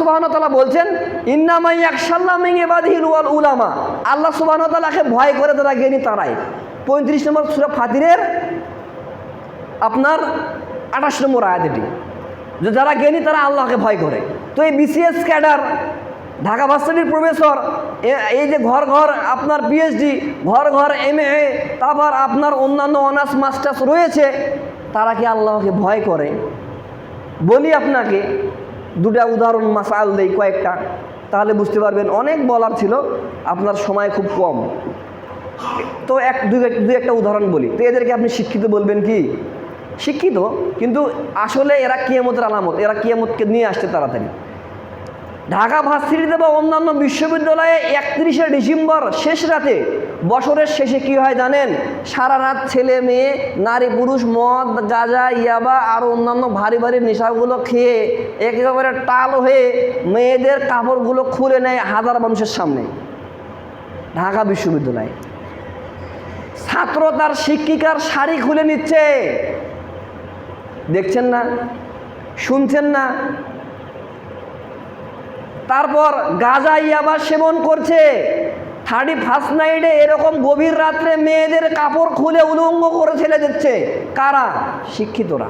সুবাহতালা বলছেন, ইন্নামাই একসাল্লাহ মেঙে ওয়াল উলামা। আল্লাহ সুবাহতালাকে ভয় করে তারা জ্ঞানী তারাই। পঁয়ত্রিশ নম্বর সুরা ফাতিরের আপনার আঠাশ নম্বর আয়াত এটি যে যারা জ্ঞানী তারা আল্লাহকে ভয় করে। তো এই বিসিএস ক্যাডার, ঢাকা ভার্সিটির প্রফেসর এই যে ঘর ঘর আপনার পিএইচডি ঘর ঘর এম এ তারপর আপনার অন্যান্য অনার্স, মাস্টার্স রয়েছে, তারা কি আল্লাহকে ভয় করে? বলি আপনাকে দুটা উদাহরণ মাসাল দেই কয়েকটা, তাহলে বুঝতে পারবেন অনেক বলার ছিল, আপনার সময় খুব কম। তো এক দুই একটা উদাহরণ বলি। তো এদেরকে আপনি শিক্ষিত বলবেন কি? শিক্ষিত, কিন্তু আসলে এরা কিয়ামতের আলামত, এরা কিয়ামতকে নিয়ে আসছে তাড়াতাড়ি। ঢাকা ভার্সিটিতে বা অন্যান্য বিশ্ববিদ্যালয়ে একত্রিশে ডিসেম্বর শেষ রাতে বছরের শেষে কি হয় জানেন? সারা রাত ছেলে মেয়ে, নারী পুরুষ, মদ গাঁজা ইয়াবা, আর অন্যান্য ভারী ভারী নেশাগুলো খেয়ে একেবারে টাল হয়ে মেয়েদের কাপড়গুলো খুলে নেয় হাজার মানুষের সামনে। ঢাকা বিশ্ববিদ্যালয়ে। ছাত্র তার শিক্ষিকার শাড়ি খুলে নিচ্ছে। দেখছেন না? শুনছেন না? তারপর গাঁজা, ইয়াবা সেবন করছে। থার্টি ফার্স্ট নাইটে এরকম গভীর রাত্রে মেয়েদের কাপড় খুলে উলঙ্গ করে ছেলে দিচ্ছে। কারা? শিক্ষিতরা।